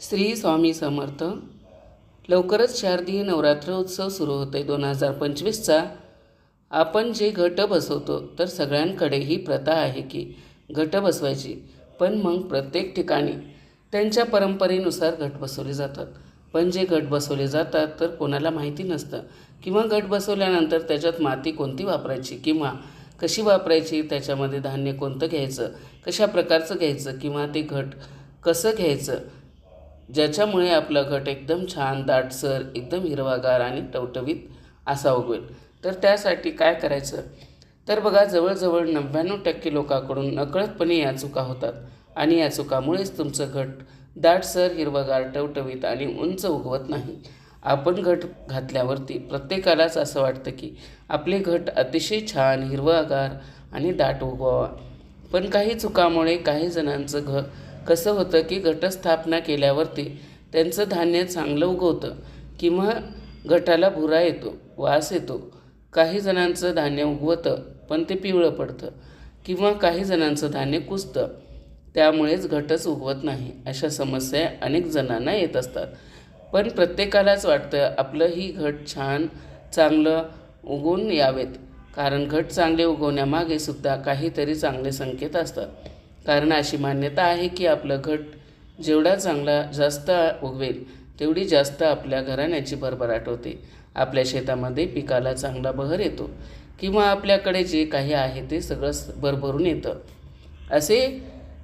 श्री स्वामी समर्थ. लवकरच शारदीय नवरात्र उत्सव सुरू होतो आहे दोन हजार पंचवीसचा. आपण जे घट बसवतो तर सगळ्यांकडे ही प्रथा आहे की घट बसवायची. पण मग प्रत्येक ठिकाणी त्यांच्या परंपरेनुसार घट बसवले जातात. पण जे घट बसवले जातात तर कोणाला माहिती नसतं. किंवा घट बसवल्यानंतर त्याच्यात माती कोणती वापरायची किंवा कशी वापरायची त्याच्यामध्ये धान्य कोणतं घ्यायचं कशा प्रकारचं घ्यायचं किंवा ते घट कसं घ्यायचं ज्याच्यामुळे आपला घट एकदम छान दाटसर एकदम हिरवागार आणि टवटवीत असा उगवेल. तर त्यासाठी काय करायचं? तर बघा जवळजवळ नव्याण्णव टक्के लोकांकडून नकळतपणे या चुका होतात आणि या चुकामुळेच तुमचं घट दाटसर हिरवगार टवटवीत आणि उंच उगवत नाही. आपण घट घातल्यावरती प्रत्येकालाच असं वाटतं की आपले घट अतिशय छान हिरवागार आणि दाट उगवावा. पण काही चुकामुळे काही जणांचं घ कसं होतं की घटस्थापना केल्यावरती त्यांचं धान्य चांगलं उगवतं किंवा घटाला भुरा येतो वास येतो. काही जणांचं धान्य उगवतं पण ते पिवळं पडतं किंवा काही जणांचं धान्य कुजतं. त्यामुळेच घटच उगवत नाही अशा समस्या अनेक जणांना येत असतात. पण प्रत्येकालाच वाटतं आपलं ही घट छान चांगलं उगवून यावेत. कारण घट चांगले उगवण्यामागे सुद्धा काहीतरी चांगले संकेत असतात. कारण अशी मान्यता आहे की आपलं घट जेवढा चांगला जास्त उगवेल तेवढी जास्त आपल्या घराण्याची भरभराट होते. आपल्या शेतामध्ये पिकाला चांगला बहर येतो किंवा आपल्याकडे जे काही आहे ते सगळं भरभरून येतं. असे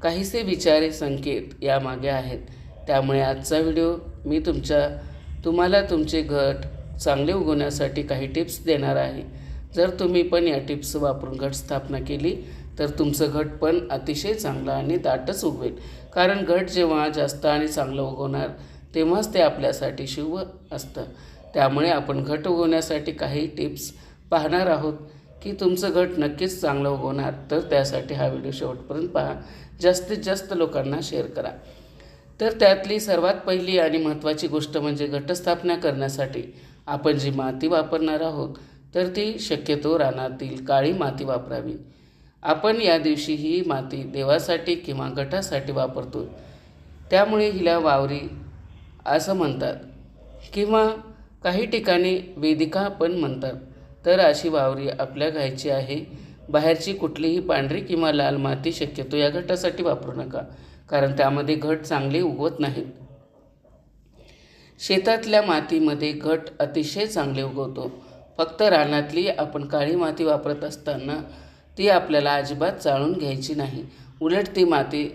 काहीसे विचारे संकेत यामागे आहेत. त्यामुळे आजचा व्हिडिओ मी तुमच्या तुम्हाला तुमचे घट चांगले उगवण्यासाठी काही टिप्स देणार आहे. जर तुम्ही पण या टिप्स वापरून घट स्थापना केली तर तुमचं घट पण अतिशय चांगलं आणि दाटच उगवेल. कारण घट जेव्हा जास्त आणि चांगलं उगवणार तेव्हाच ते आपल्यासाठी शुभ असतं. त्यामुळे आपण घट उगवण्यासाठी काही टिप्स पाहणार आहोत की तुमचं घट नक्कीच चांगलं उगवणार तर त्यासाठी हा व्हिडिओ शेवटपर्यंत पहा. जास्तीत जास्त लोकांना शेअर करा. तर त्यातली सर्वात पहिली आणि महत्त्वाची गोष्ट म्हणजे घटस्थापना करण्यासाठी आपण जी माती वापरणार आहोत तर ती शक्यतो रानातील काळी माती वापरावी. आपण या दिवशी ही माती देवासाठी किंवा गटासाठी वापरतो. त्यामुळे हिला वावरी असं म्हणतात. किंवा काही ठिकाणी वेदिका पण म्हणतात. तर अशी वावरी आपल्या घ्यायची आहे. बाहेरची कुठलीही पांढरी किंवा लाल माती शक्यतो या घटासाठी वापरू नका. कारण त्यामध्ये घट चांगले उगवत नाहीत शेतातल्या मातीमध्ये घट अतिशय चांगले उगवतो. फक्त रानातली आपण काळी माती वापरत असताना ती आपल्याला अजिबात चाळून घ्यायची नाही. उलट ती माती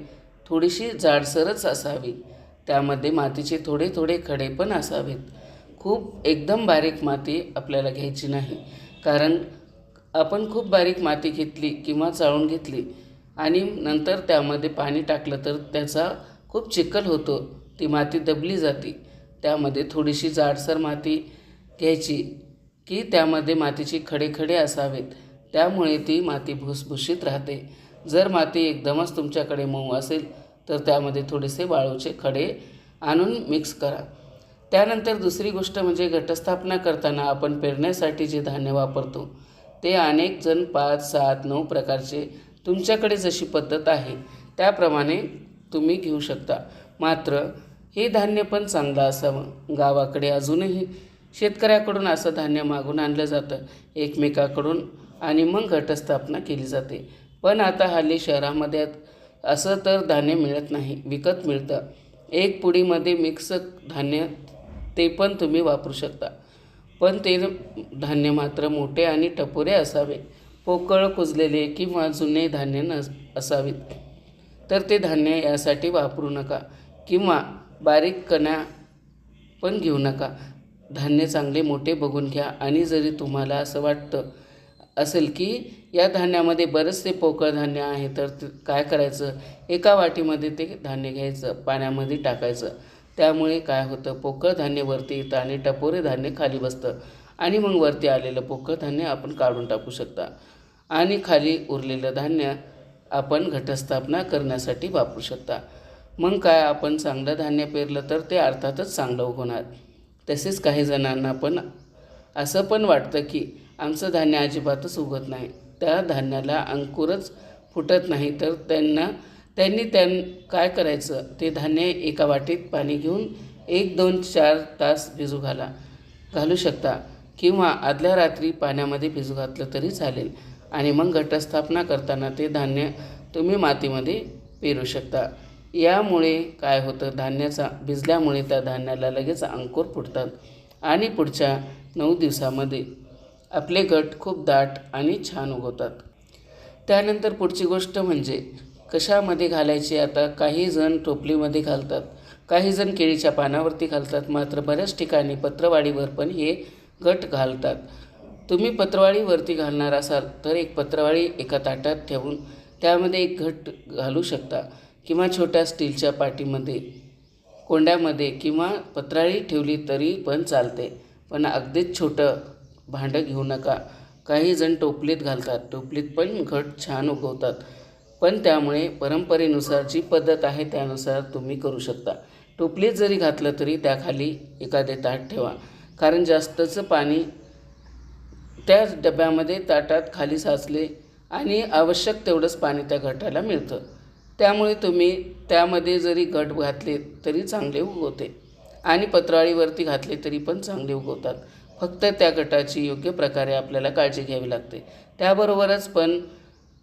थोडीशी जाडसरच असावी. त्यामध्ये मातीचे थोडे थोडे खडे पण असावेत. खूप एकदम बारीक माती आपल्याला घ्यायची नाही. कारण आपण खूप बारीक माती घेतली किंवा चाळून घेतली आणि नंतर त्यामध्ये पाणी टाकलं तर त्याचा खूप चिखल होतो. ती माती दबली जाते. त्यामध्ये थोडीशी जाडसर माती घ्यायची की त्यामध्ये मातीची खडे खडे असावेत. त्यामुळे ती माती भुसभुशीत राहते. जर माती एकदमच तुमच्याकडे मऊ असेल तर त्यामध्ये थोडेसे वाळूचे खडे आणून मिक्स करा. त्यानंतर दुसरी गोष्ट म्हणजे घटस्थापना करताना आपण पेरण्यासाठी जे धान्य वापरतो ते अनेक जण पाच सात नऊ प्रकारचे तुमच्याकडे जशी पद्धत आहे त्याप्रमाणे तुम्ही घेऊ शकता. मात्र हे धान्य पण चांगलं असावं. गावाकडे अजूनही शेतकऱ्याकडून असं धान्य मागून आणलं जातं. एकमेकाकडून आणि मग घटस्थापना केली जाते. पण आता हल्ली शहरामध्ये असं तर धान्य मिळत नाही विकत मिळतं. एक पुडीमध्ये मिक्स धान्य ते पण तुम्ही वापरू शकता. पण ते धान्य मात्र मोठे आणि टपोरे असावे. पोकळ कुजलेले किंवा जुने धान्य न असावेत. तर ते धान्य यासाठी वापरू नका किंवा बारीक कण्या पण घेऊ नका. धान्य चांगले मोठे बघून घ्या आणि जरी तुम्हाला असं वाटतं असेल की या धान्यामध्ये बरेचसे पोकळ धान्य आहे तर काय करायचं? एका वाटीमध्ये ते धान्य घ्यायचं पाण्यामध्ये टाकायचं. त्यामुळे काय होतं? पोकळ धान्य वरती येतं आणि टपोरे धान्य खाली बसतं. आणि मग वरती आलेलं पोकळ धान्य आपण काढून टाकू शकता. आणि खाली उरलेलं धान्य आपण घटस्थापना करण्यासाठी वापरू शकता. मग काय? आपण चांगलं धान्य पेरलं तर ते अर्थातच चांगलं उगवणार तसेच काही जणांना पण असं पण वाटतं की आमचं धान्य अजिबातच उगत नाही. त्या धान्याला अंकुरच फुटत नाही. तर त्यांना त्यांनी त्यां काय करायचं? ते धान्य एका वाटीत पाणी घेऊन एक दोन चार तास भिजू घाला. घालू शकता. किंवा आदल्या रात्री पाण्यामध्ये भिजू घातलं तरी चालेल. आणि मग घटस्थापना करताना ते धान्य तुम्ही मातीमध्ये पेरू शकता. यामुळे काय होतं? धान्याचा भिजल्यामुळे त्या धान्याला लगेच अंकुर फुटतात. आणि पुढच्या नऊ दिवसामध्ये आपले गट खूप दाट आणि छान उगवतात. त्यानंतर पुढची गोष्ट म्हणजे कशामध्ये घालायची आता काही जण टोपलीमध्ये घालतात काही जण केळीच्या पानावरती घालतात मात्र बऱ्याच ठिकाणी पत्रवाळीवर पण हे गट घालतात. तुम्ही पत्रवाळीवरती घालणार असाल तर एक पत्रवाळी एका ताटात ठेवून त्यामध्ये एक घट घालू शकता किंवा छोट्या स्टीलच्या पाटीमध्ये कोंड्यामध्ये किंवा पत्राळी ठेवली तरी पण चालते. पण अगदीच छोटं भांडं घेऊ नका. काही जण टोपलीत घालतात. टोपलीत पण घट छान उगवतात. पण त्यामुळे परंपरेनुसार जी पद्धत आहे त्यानुसार तुम्ही करू शकता. टोपलीत जरी घातलं तरी त्याखाली एखादे ताट ठेवा. कारण जास्तचं पाणी त्या डब्यामध्ये ताटात खाली साचले आणि आवश्यक तेवढंच पाणी त्या घटाला मिळतं. त्यामुळे तुम्ही त्यामध्ये जरी घट घातले तरी चांगले उगवते. आणि पत्राळीवरती घातले तरी पण चांगले उगवतात. फक्त त्या गटाची योग्य प्रकारे आपल्याला काळजी घ्यावी लागते. त्याबरोबरच पण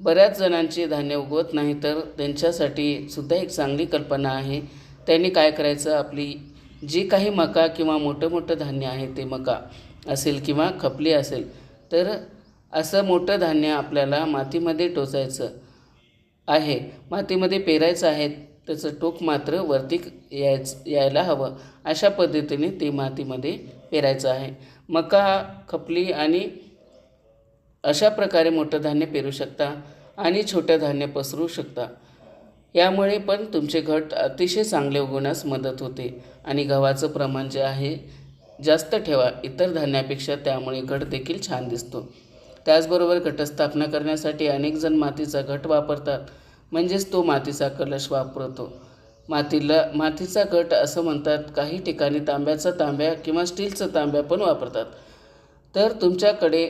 बऱ्याच जणांची धान्य उगवत नाही तर त्यांच्यासाठी सुद्धा एक चांगली कल्पना आहे. त्यांनी काय करायचं? आपली जी काही मका किंवा मोठं मोठं धान्य आहे ते मका असेल किंवा खपली असेल तर असं मोठं धान्य आपल्याला मातीमध्ये टोचायचं आहे. मातीमध्ये पेरायचं आहे त्याचं टोक मात्र वरती यायच यायला हवं. अशा पद्धतीने ते मातीमध्ये पेरायचं आहे. मका खपली आणि अशा प्रकारे मोठं धान्य पेरू शकता आणि छोटं धान्य पसरू शकता. यामुळे पण तुमचे घट अतिशय चांगले उगवण्यास मदत होते आणि गव्हाचं प्रमाण जे आहे जास्त ठेवा. इतर धान्यापेक्षा त्यामुळे घट देखील छान दिसतो. त्याचबरोबर घटस्थापना करण्यासाठी अनेकजण मातीचा घट वापरतात म्हणजेच तो मातीचा कलश वापरतो. मातीला मातीचा गट असं म्हणतात. काही ठिकाणी तांब्याचा तांब्या किंवा स्टीलचा तांब्या पण वापरतात. तर तुमच्याकडे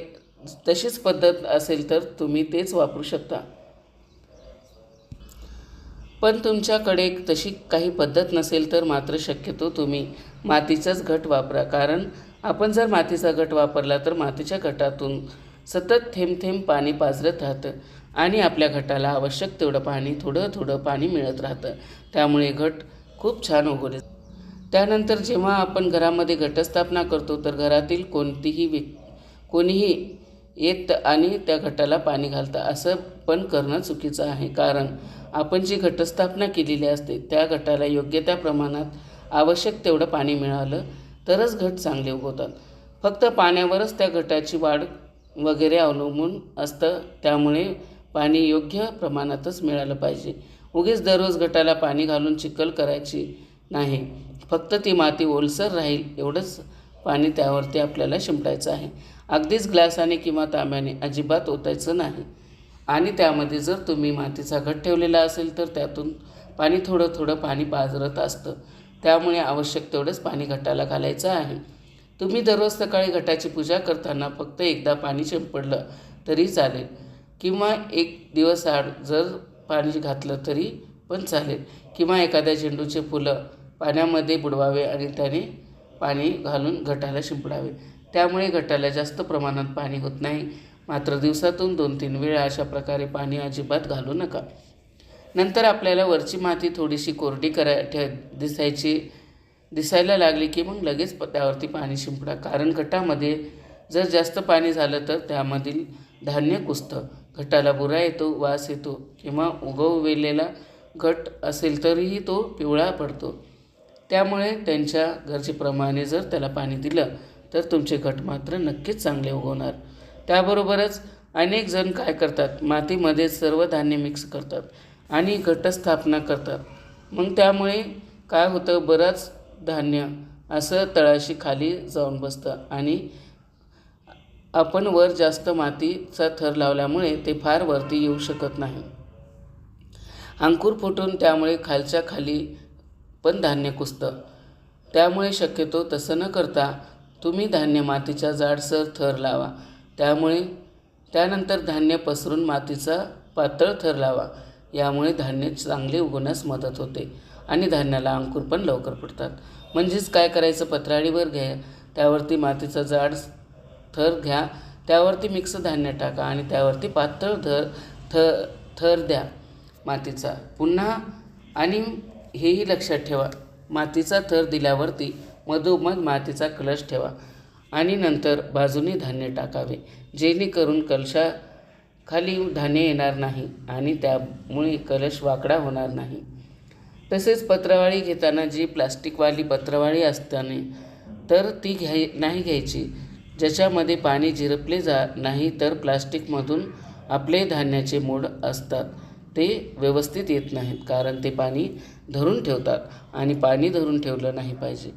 तशीच पद्धत असेल तर तुम्ही तेच वापरू शकता. पण तुमच्याकडे तशी काही पद्धत नसेल तर मात्र शक्यतो तुम्ही मातीचाच घट वापरा. कारण आपण जर मातीचा घट वापरला तर मातीच्या घटातून सतत थेंब थेंब पाणी पाजरत राहतं. आणि आपल्या घटाला आवश्यक तेवढं पाणी थोडं थोडं पाणी मिळत राहतं. त्यामुळे घट खूप छान उगवले. त्यानंतर जेव्हा आपण घरामध्ये घटस्थापना करतो तर घरातील कोणतीही व्यक् कोणीही येत आणि त्या घटाला पाणी घालतं असं पण करणं चुकीचं आहे. कारण आपण जी घटस्थापना केलेली असते त्या घटाला योग्य त्या प्रमाणात आवश्यक तेवढं पाणी मिळालं तरच घट चांगले उगवतात. फक्त पाण्यावरच त्या घटाची वाढ वगैरे अवलंबून असतं. त्यामुळे पाणी योग्य प्रमाणातच मिळालं पाहिजे. उगीच दररोज गटाला पाणी घालून चिखल करायची नाही. फक्त ती माती ओलसर राहील एवढंच पाणी त्यावरती आपल्याला शिंपडायचं आहे. अगदीच ग्लासाने किंवा तांब्याने अजिबात ओतायचं नाही. आणि त्यामध्ये जर तुम्ही मातीचा घट ठेवलेला असेल तर त्यातून पाणी थोडं थोडं पाणी पाजरत असतं. त्यामुळे आवश्यक तेवढंच पाणी घटाला घालायचं आहे. तुम्ही दररोज सकाळी घटाची पूजा करताना फक्त एकदा पाणी शिंपडलं तरी चालेल. किंवा एक दिवस आड जर पाणी घातलं तरी पण चालेल. किंवा एखाद्या झेंडूचे फुलं पाण्यामध्ये बुडवावे आणि त्याने पाणी घालून घटाला शिंपडावे. त्यामुळे घटाला जास्त प्रमाणात पाणी होत नाही. मात्र दिवसातून दोन तीन वेळा अशा प्रकारे पाणी अजिबात घालू नका. नंतर आपल्याला वरची माती थोडीशी कोरडी करा ठे दिसायची दिसायला लागली की मग लगेच त्यावरती पाणी शिंपडा. कारण घटामध्ये जर जास्त पाणी झालं तर त्यामधील धान्य कुसतं. घटाला बुरा येतो वास येतो किंवा उगवलेला घट असेल तरीही तो पिवळा पडतो. त्यामुळे त्यांच्या गरजेप्रमाणे जर त्याला पाणी दिलं तर तुमचे घट मात्र नक्कीच चांगले उगवणार. त्याबरोबरच अनेक जण काय करतात? मातीमध्ये सर्व धान्य मिक्स करतात आणि घटस्थापना करतात. मग त्यामुळे काय होतं? बरंच धान्य असं तळाशी खाली जाऊन बसतं आणि आपण वर जास्त मातीचा थर लावल्यामुळे ते फार वरती येऊ शकत नाही. अंकुर फुटून त्यामुळे खालच्या खाली पण धान्य कुसतं. त्यामुळे शक्यतो तसं न करता तुम्ही धान्य मातीच्या जाडसर थर लावा. त्यामुळे त्यानंतर धान्य पसरून मातीचा पातळ थर लावा. यामुळे धान्य चांगले उगवण्यास मदत होते आणि धान्याला अंकुर पण लवकर फुटतात. म्हणजेच काय करायचं? पत्राळीवर घ्या. त्यावरती मातीचा जाड थर घ्या त्यावरती मिक्स धान्य टाका आणि त्यावरती पातळ थर थ थर द्या मातीचा. पुन्हा आणि हेही लक्षात ठेवा मातीचा थर दिल्यावरती मधोमध मातीचा कलश ठेवा आणि नंतर बाजूने धान्य टाकावे जेणेकरून कलशा खाली धान्य येणार नाही आणि त्यामुळे कलश वाकडा होणार नाही. तसेच पत्रावळी घेताना जी प्लास्टिकवाली पत्रावळी असताना तर ती घ्याय नाही घ्यायची. ज्याच्यामध्ये पाणी झिरपले जा नाही तर प्लास्टिकमधून आपले धान्याचे मोड असतात. ते व्यवस्थित येत नाहीत कारण ते पाणी धरून ठेवतात आणि पाणी धरून ठेवलं नाही पाहिजे.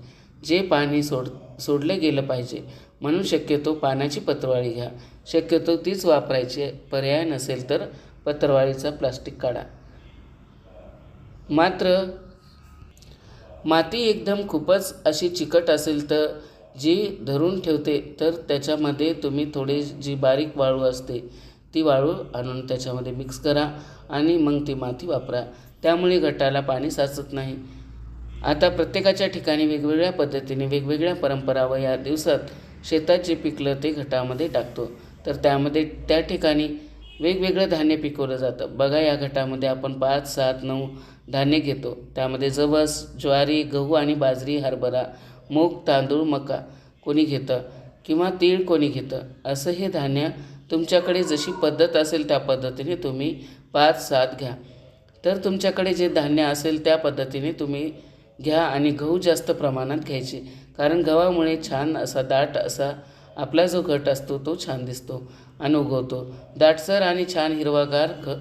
जे पाणी सोड सोडले गेलं पाहिजे म्हणून शक्यतो पाण्याची पत्रवाळी घ्या. शक्यतो तीच वापरायची पर्याय नसेल तर पत्रवाळीचा प्लास्टिक काढा. मात्र माती एकदम खूपच अशी चिकट असेल तर जी धरून ठेवते तर त्याच्यामध्ये तुम्ही थोडी जी बारीक वाळू असते ती वाळू आणून त्याच्यामध्ये मिक्स करा आणि मग ती माती वापरा. त्यामुळे गटाला पाणी साचत नाही. आता प्रत्येकाच्या ठिकाणी वेगवेगळ्या पद्धतीने वेगवेगळ्या परंपरा व या दिवसात शेतात जे पिकलं ते घटामध्ये टाकतो. तर त्यामध्ये त्या ठिकाणी वेगवेगळं धान्य पिकवलं जातं. बघा या घटामध्ये आपण पाच सात नऊ धान्य घेतो. त्यामध्ये जवस ज्वारी गहू आणि बाजरी हरभरा मूग तांदूळ मका कोणी घेतं किंवा तीळ कोणी घेतं? असं हे धान्य तुमच्याकडे जशी पद्धत असेल त्या पद्धतीने तुम्ही पाच सात घ्या. तर तुमच्याकडे जे धान्य असेल त्या पद्धतीने तुम्ही घ्या आणि गहू जास्त प्रमाणात घ्यायचे. कारण गव्हामुळे छान असा दाट असा आपला जो घट असतो तो छान दिसतो आणि उगवतो. दाटसर आणि छान हिरवागार घ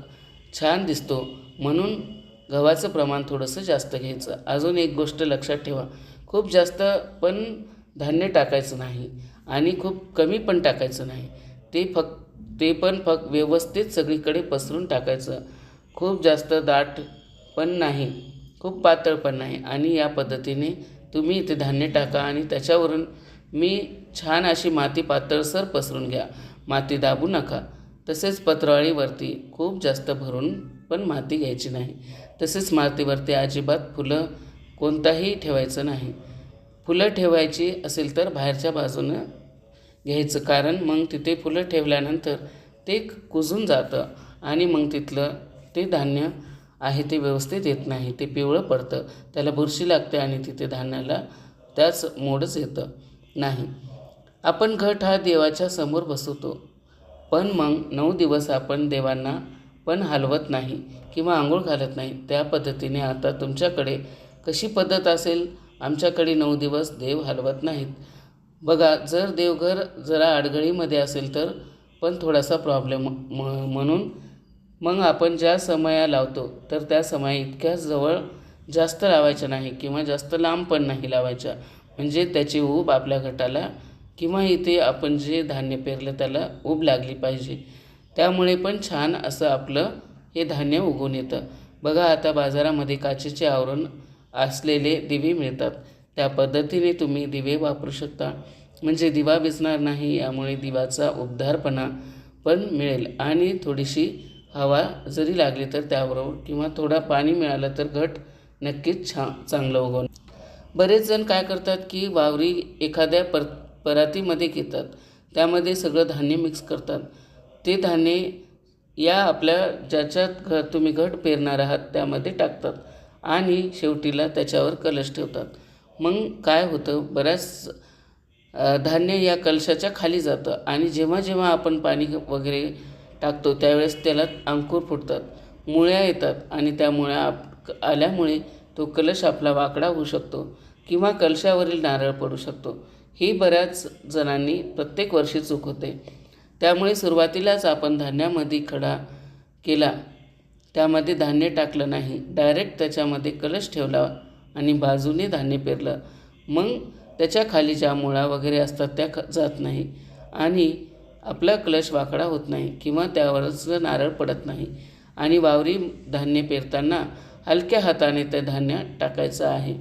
छान दिसतो. म्हणून गव्हाचं प्रमाण थोडंसं जास्त घ्यायचं. अजून एक गोष्ट लक्षात ठेवा. खूप जास्त पण धान्य टाकायचं नाही आणि खूप कमी पण टाकायचं नाही. ते फक्त ते पण फक्त व्यवस्थित सगळीकडे पसरून टाकायचं. खूप जास्त दाट पण नाही. खूप पातळ पण नाही. आणि या पद्धतीने तुम्ही इथे धान्य टाका आणि त्याच्यावरून मी छान अशी माती पातळसर पसरून घ्या. माती दाबू नका. तसेच पत्रावळीवरती खूप जास्त भरून पण माती घ्यायची नाही. तसेच मातीवरती अजिबात फुलं कोणताही ठेवायचं नाही. फुलं ठेवायची असेल तर बाहेरच्या बाजूनं घ्यायचं. कारण मग तिथे फुलं ठेवल्यानंतर ते कुजून जातं आणि मग तिथलं ते धान्य आहे ते व्यवस्थित येत नाही. ते पिवळं पडतं. त्याला बुरशी लागते आणि तिथे धान्याला त्याच मोडच येतं नाही. आपण घट हा देवाच्या समोर बसवतो. पण मग नऊ दिवस आपण देवांना पण हलवत नाही किंवा आंघोळ घालत नाही. त्या पद्धतीने आता तुमच्याकडे कशी पद्धत असेल? आमच्याकडे नऊ दिवस देव हलवत नाहीत. बघा जर देवघर जरा अडगळीमध्ये असेल तर पण थोडासा प्रॉब्लेम म म्हणून मग आपण ज्या समया लावतो तर त्या समया इतक्या जवळ जास्त लावायच्या नाही किंवा जास्त लांब पण नाही लावायच्या. म्हणजे त्याची ऊब आपल्या गटाला किंवा इथे आपण जे धान्य पेरलं त्याला ऊब लागली पाहिजे. त्यामुळे पण छान असं आपलं हे धान्य उगवून येतं. बघा आता बाजारामध्ये काचेचे आवरण असलेले दिवे मिळतात. त्या पद्धतीने तुम्ही दिवे वापरू शकता. म्हणजे दिवा विसणार नाही यामुळे दिवाचा उबदारपणा पण मिळेल. आणि थोडीशी हवा जरी लागली तर त्याबरोबर किंवा थोडा पाणी मिळालं तर घट नक्कीच छा चांगलं उगवून बरेच जण काय करतात की वावरी एखाद्या पर परातीमध्ये घेतात. त्यामध्ये सगळं धान्य मिक्स करतात. ते धान्य या आपल्या ज्याच्यात घ तुम्ही घट पेरणार आहात त्यामध्ये टाकतात. आणि शेवटीला त्याच्यावर कलश ठेवतात. मग काय होतं? बऱ्याच धान्य या कलशाच्या खाली जातं आणि जेव्हा जेव्हा आपण पाणी वगैरे टाकतो त्यावेळेस त्याला अंकुर फुटतात मुळ्या येतात आणि त्या मुळ्या आप आल्यामुळे तो कलश आपला वाकडा होऊ शकतो किंवा कलशावरील नारळ पडू शकतो. ही बऱ्याच जणांनी प्रत्येक वर्षी चूक होते. त्यामुळे सुरुवातीलाच आपण धान्यामध्ये खडा केला त्यामध्ये धान्य टाकलं नाही. डायरेक्ट त्याच्यामध्ये कलश ठेवला आणि बाजूने धान्य पेरलं. मग त्याच्याखाली ज्या मुळा वगैरे असतात त्या ख जात नाही आणि आपला कलश वाकडा होत नाही किंवा त्यावरच नारळ पडत नाही. आणि वावरी धान्य पेरताना हलक्या हाताने ते धान्य टाकायचं आहे.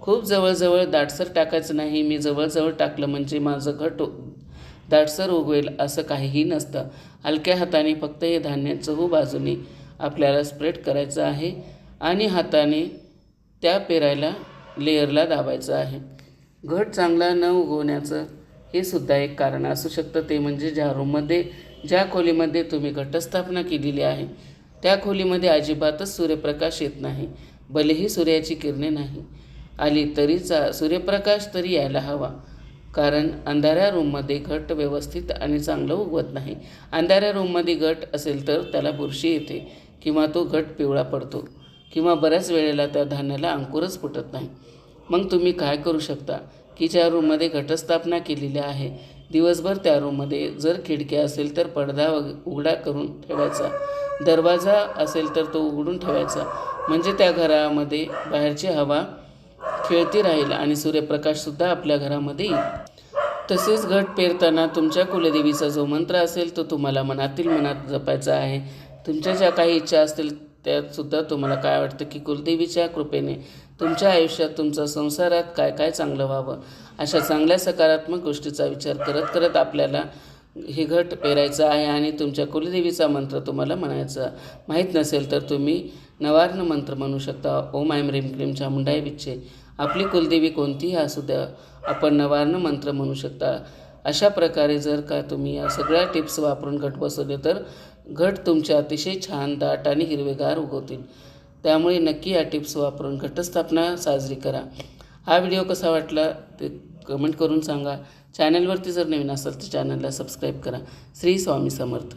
खूप जवळजवळ दाटसर टाकायचं नाही. मी जवळजवळ टाकलं म्हणजे माझं घट दाटसर उगवेल असं काहीही नसतं. हलक्या हाताने फक्त हे धान्य चहू बाजूने आपल्याला स्प्रेड करायचं आहे आणि हाताने त्या पेरायला लेअरला दाबायचं आहे. घट चांगला न उगवण्याचं हे सुद्धा एक कारण असू शकतं. ते म्हणजे ज्या रूममध्ये ज्या खोलीमध्ये तुम्ही घटस्थापना केलेली आहे त्या खोलीमध्ये अजिबातच सूर्यप्रकाश येत नाही. भलेही सूर्याची किरणे नाही आली तरी चा सूर्यप्रकाश तरी यायला हवा. कारण अंधाऱ्या रूममध्ये घट व्यवस्थित आणि चांगलं उगवत नाही. अंधाऱ्या रूममध्ये घट असेल तर त्याला बुरशी येते. किंवा तो घट पिवळा पडतो किंवा बऱ्याच वेळेला त्या धान्याला अंकुरच फुटत नाही. मग तुम्ही काय करू शकता? की ज्या रूममध्ये घटस्थापना केलेली आहे दिवसभर त्या रूममध्ये जर खिडक्या असेल तर पडदा उघडा करून ठेवायचा. दरवाजा असेल तर तो उघडून ठेवायचा. म्हणजे त्या घरामध्ये बाहेरची हवा खेळती राहील आणि सूर्यप्रकाशसुद्धा आपल्या घरामध्ये येईल. तसेच घट पेरताना तुमच्या कुलदेवीचा जो मंत्र असेल तो तुम्हाला मनातील मनात जपायचा आहे. तुमच्या ज्या काही इच्छा असतील त्यातसुद्धा तुम्हाला काय वाटतं की कुलदेवीच्या कृपेने तुमच्या आयुष्यात तुमच्या संसारात काय काय चांगलं व्हावं? अशा चांगल्या सकारात्मक गोष्टीचा विचार करत करत आपल्याला हे घट पेरायचं आहे आणि तुमच्या कुलदेवीचा मंत्र तुम्हाला म्हणायचा. माहीत नसेल तर तुम्ही नवार्ण मंत्र म्हणू शकता. ओम आयम रीम क्रीम चामुंडाय विच्छे. आपली कुलदेवी कोणतीही असू द्या आपण नवार्ण मंत्र म्हणू शकता. अशा प्रकारे जर का तुम्ही या सगळ्या टिप्स वापरून घट बसवले तर घट तुमच्या अतिशय छान दाट आणि हिरवेगार उगवतील. त्यामुळे नक्की या टिप्स वापरून घटस्थापना साजरी करा. हा व्हिडिओ कसा वाटला ते कमेंट करून सांगा. चॅनलवरती जर नवीन असाल तर चॅनलला सबस्क्राईब करा. श्री स्वामी समर्थ.